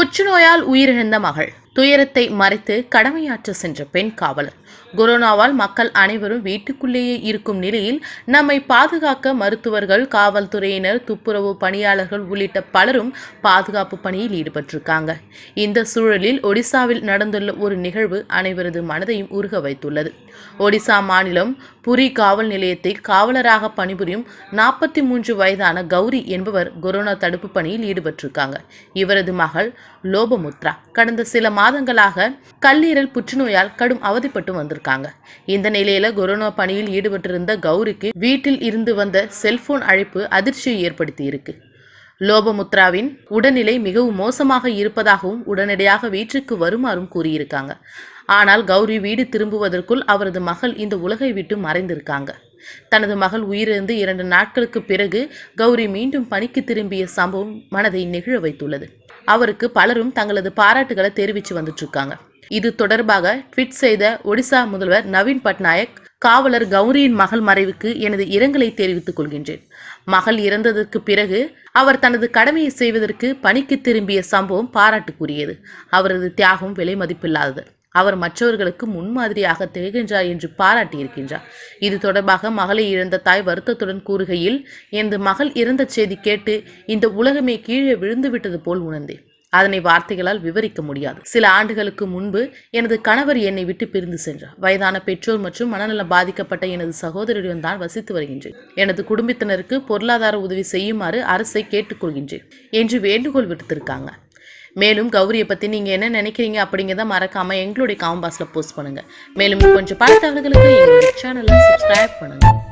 புற்றுநோயால் உயிரிழந்த மகள். துயரத்தை மறைத்து கடமையாற்ற சென்ற பெண் காவலர். கொரோனாவால் மக்கள் அனைவரும் வீட்டுக்குள்ளேயே இருக்கும் நிலையில் நம்மை பாதுகாக்க மருத்துவர்கள் காவல்துறையினர் துப்புரவு பணியாளர்கள் உள்ளிட்ட பலரும் பாதுகாப்பு பணியில் ஈடுபட்டிருக்காங்க. இந்த சூழலில் ஒடிசாவில் நடந்துள்ள ஒரு நிகழ்வு அனைவரது மனதையும் உருக வைத்துள்ளது. ஒடிசா மாநிலம் புரி காவல் நிலையத்தில் காவலராக பணிபுரியும் நாற்பத்தி மூன்று வயதான கௌரி என்பவர் கொரோனா தடுப்பு பணியில் ஈடுபட்டிருக்காங்க. இவரது மகள் லோபமுத்ரா. கடந்த சில மாத மாதங்களாக கல்லீரல் புற்றுநோயால் கடும் அவதிப்பட்டு வந்திருக்காங்க. இந்த நிலையில கொரோனா பணியில் ஈடுபட்டிருந்த கௌரிக்கு வீட்டில் இருந்து வந்த செல்போன் அழைப்பு அதிர்ச்சியை ஏற்படுத்தி இருக்கு. லோபமுத்ராவின் உடல்நிலை மிகவும் மோசமாக இருப்பதாகவும் உடனடியாக வீட்டிற்கு வருமாறும் கூறியிருக்காங்க. ஆனால் கௌரி வீடு திரும்புவதற்குள் அவரது மகள் இந்த உலகை விட்டு மறைந்திருக்காங்க. தனது மகள் உயிரிழந்து இரண்டு நாட்களுக்கு பிறகு கௌரி மீண்டும் பணிக்கு திரும்பிய சம்பவம் மனதை நெகிழ வைத்துள்ளது. அவருக்கு பலரும் தங்களது பாராட்டுகளை தெரிவித்து வந்துட்டு இருக்காங்க இது தொடர்பாக ட்வீட் செய்த ஒடிசா முதல்வர் நவீன் பட்நாயக் காவலர் கௌரியின் மகள் மறைவுக்கு எனது இரங்கலை தெரிவித்துக் கொள்கின்றேன். மகள் இறந்ததற்கு பிறகு அவர் தனது கடமையை செய்வதற்கு பணிக்கு திரும்பிய சம்பவம் பாராட்டுக்குரியது. அவரது தியாகம் விலை மதிப்பில்லாதது. அவர் மற்றவர்களுக்கு முன்மாதிரியாக திகழ்கின்றார் என்று பாராட்டியிருக்கின்றார். இது தொடர்பாக மகளை இழந்த தாய் வருத்தத்துடன் கூறுகையில் எனது மகள் இறந்த செய்தி கேட்டு இந்த உலகமே கீழே விழுந்து விட்டது போல் உணர்ந்தேன். அதனை வார்த்தைகளால் விவரிக்க முடியாது. சில ஆண்டுகளுக்கு முன்பு எனது கணவர் என்னை விட்டு பிரிந்து சென்றார். வயதான பெற்றோர் மற்றும் மனநலம் பாதிக்கப்பட்ட எனது சகோதரியுடன் தான் வசித்து வருகின்றேன். எனது குடும்பத்தினருக்கு பொருளாதார உதவி செய்யுமாறு அரசை கேட்டுக்கொள்கின்றேன். என்று வேண்டுகோள் விடுத்திருக்காங்க. மேலும் கௌரியை பற்றி நீங்கள் என்ன நினைக்கிறீங்க அப்படிங்கிறத மறக்காமல் எங்களுடைய காம்பாஸில் போஸ்ட் பண்ணுங்கள் மேலும் கொஞ்சம் பார்த்தவர்களுக்கு எங்களுடைய சேனலை சப்ஸ்கிரைப் பண்ணுங்கள்